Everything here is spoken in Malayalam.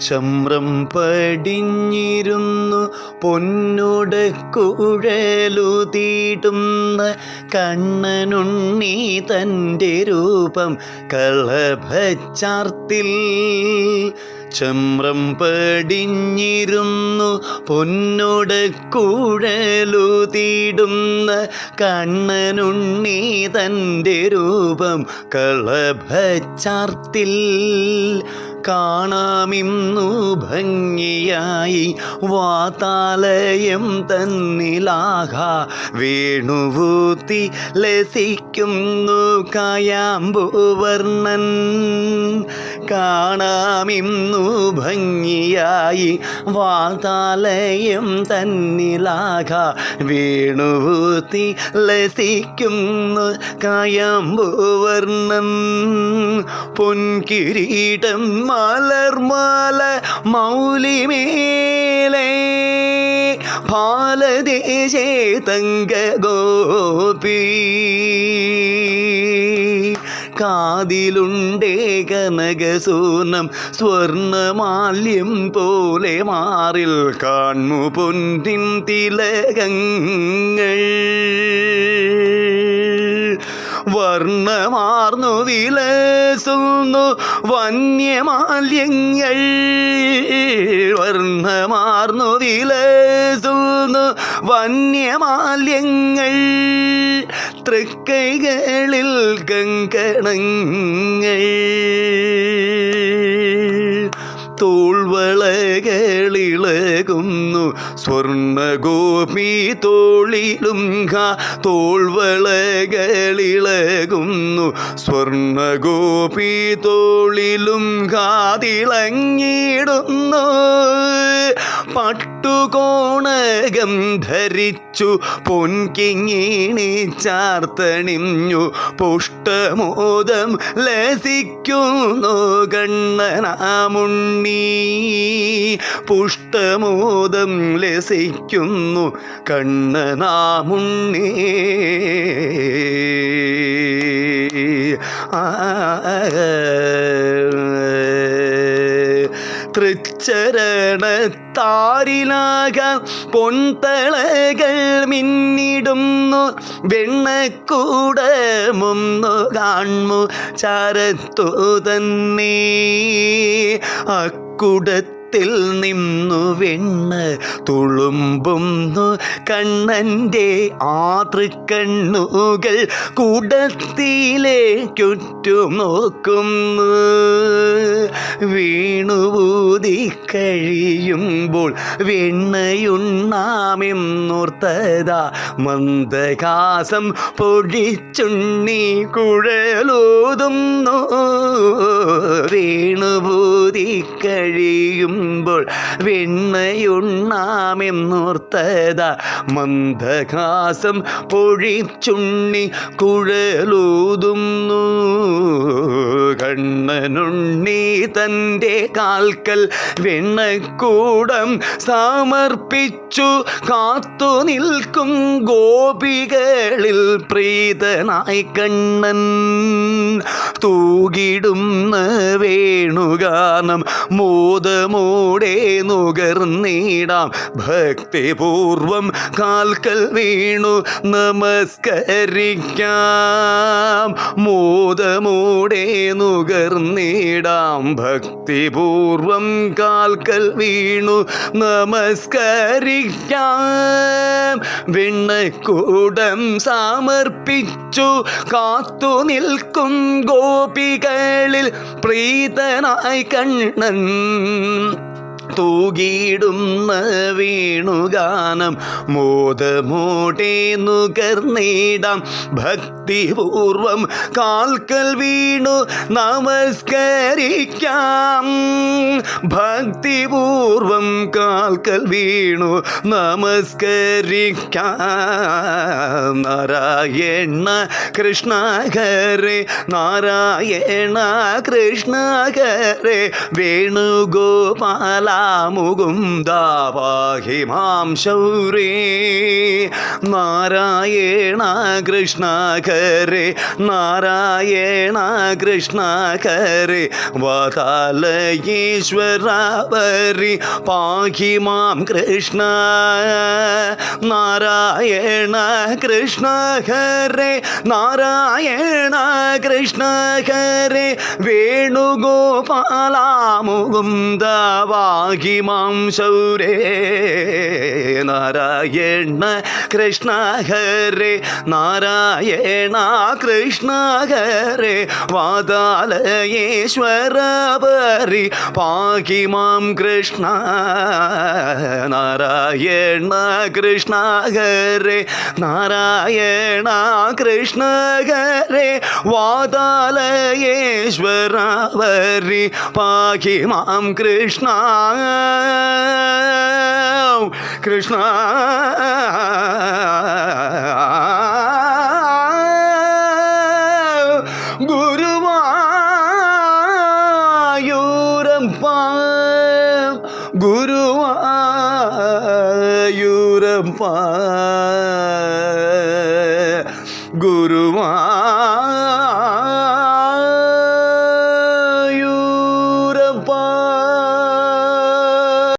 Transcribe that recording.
ചമ്രം പടിഞ്ഞിരുന്നു പൊന്നുടെ കുഴലുതീടുന്ന കണ്ണനുണ്ണി തന്റെ രൂപം കളഭച്ചാർത്തിൽ ചമ്രം പടിഞ്ഞിരുന്നു പൊന്നുടെ കുഴലുതീടുന്ന കണ്ണനുണ്ണി തന്റെ രൂപം കളഭച്ചാർത്തിൽ കാണാമിന്നു ഭംഗിയായി വാതാലയം തന്നിലാഹ വേണുവൂത്തി ലസിക്കുന്നു കായാമ്പുവർണൻ കാണാമിന്നു ഭംഗിയായി വാതാലയം തന്നിലാക. വേണുവൂത്തി ലസിക്കുന്നു കായാമ്പുവർണൻ പൊൻകിരീടം മലർമാല മൗലിമേലേ പാലദേശേ തങ്ക ഗോപി കാതിലുണ്ടേ കനകസൂനം സ്വർണമാല്യം പോലെ മാറിൽ കാൺമു പൊന്നിൻ തിലകങ്ങൾ. വർണമാർന്നു വിലസുന്നു വന്യമാല്യങ്ങൾ വർണമാർന്നു വിലസുന്നു വന്യമാല്യങ്ങൾ തൃക്കൈകളിൽ കങ്കണങ്ങൾ തോൾവളകളിളകുന്നു. സ്വർണഗോപി തോളിലും തോൾവളകളിളകുന്നു. സ്വർണഗോപി തോളിലും കാതിളങ്ങിയിടുന്നു പട്ടുകോണകം ധരിച്ചു പൊൻകിങ്ങിണി ചാർത്തണിഞ്ഞു. പുഷ്ടമോദം ലസിക്കുന്നു കണ്ണനാമുണ്ണി പുഷ്ടമോദം ലസിക്കുന്നു കണ്ണനാമുണ്ണി. തൃച്ചരണത്താരിലാക പൊൻതളകൾ മിന്നിടുന്നു വെണ്ണക്കൂടമൊന്നു കാൺമു ചാരത്തു തന്നെ അക്കുടത്തിൽ ത്തിൽ നിന്നു വെണ്ണ് തുളുമ്പുന്നു കണ്ണന്റെ ആതൃക്കണ്ണുകൾ കുടത്തിലേക്കുറ്റും നോക്കുന്നു വീണുപൂതി കഴിയുമ്പോൾ വെണ്ണയുണ്ണാമെന്നോർത്തതാ മന്ദകാസം പൊടിച്ചുണ്ണി കുഴലോതുന്നു. വീണുപൂതി കഴിയുമ്പോൾ വെണ്ണയുണ്ണാമെന്നോർത്തത മന്ദകാസം പൊഴിച്ചുണ്ണി കുഴലൂതുന്നു. കണ്ണനുണ്ണി തന്റെ കാൽക്കൽ വെണ്ണക്കൂടം സമർപ്പിച്ചു. കാത്തു നിൽക്കും ഗോപികളിൽ പ്രീതനായി കണ്ണൻ. തൂകിടുന്ന വേണുഗാനം മോദമോടെ നുകർന്നിടാം. ഭക്തിപൂർവം കാൽക്കൽ വീണു നമസ്കരിക്കാം. മോദമോടെ നുകർന്നിടാം. ഭക്തിപൂർവം കാൽക്കൽ വീണു നമസ്കരിക്കാം. വെണ്ണക്കൂടം സമർപ്പിച്ചു കാത്തു നിൽക്കും ഗോപികളിൽ പ്രീതനായി കണ്ണൻ. തൂകിയിടുന്ന വേണുഗാനം മോദമോടെ നുകർന്നിടാം ഭക്തിപൂർവം കാൽക്കൽ വീണു നമസ്കരിക്കാം. ഭക്തിപൂർവം കാൽക്കൽ വീണു നമസ്കരിക്കാം. നാരായണ കൃഷ്ണ ഹരേ നാരായണ കൃഷ്ണ ഹരേ വേണുഗോപാല മുകുന്ദ പാഹി മാം ശൗരേ. നാരായണ കൃഷ്ണ ഹരേ നാരായണ കൃഷ്ണ ഹരേ വാതാലയേശ്വര ഈശ്വരവരി പാഹി മാം കൃഷ്ണ. നാരായണ കൃഷ്ണ ഹരേ നാരായണ കൃഷ്ണ ഹരേ വേണുഗോപാല മുകുന്ദ വാഹി മാം ശൗരേ നാരായണ കൃഷ്ണ ഹരേ നാരായണ കൃഷ്ണ ഹരേ വാതാലയേശ്വര പരി പാഹി മാം കൃഷ്ണ നാരായണ കൃഷ്ണ ഹരേ നാരായണ കൃഷ്ണ ഹരേ വാതാലയേശ്വര പരി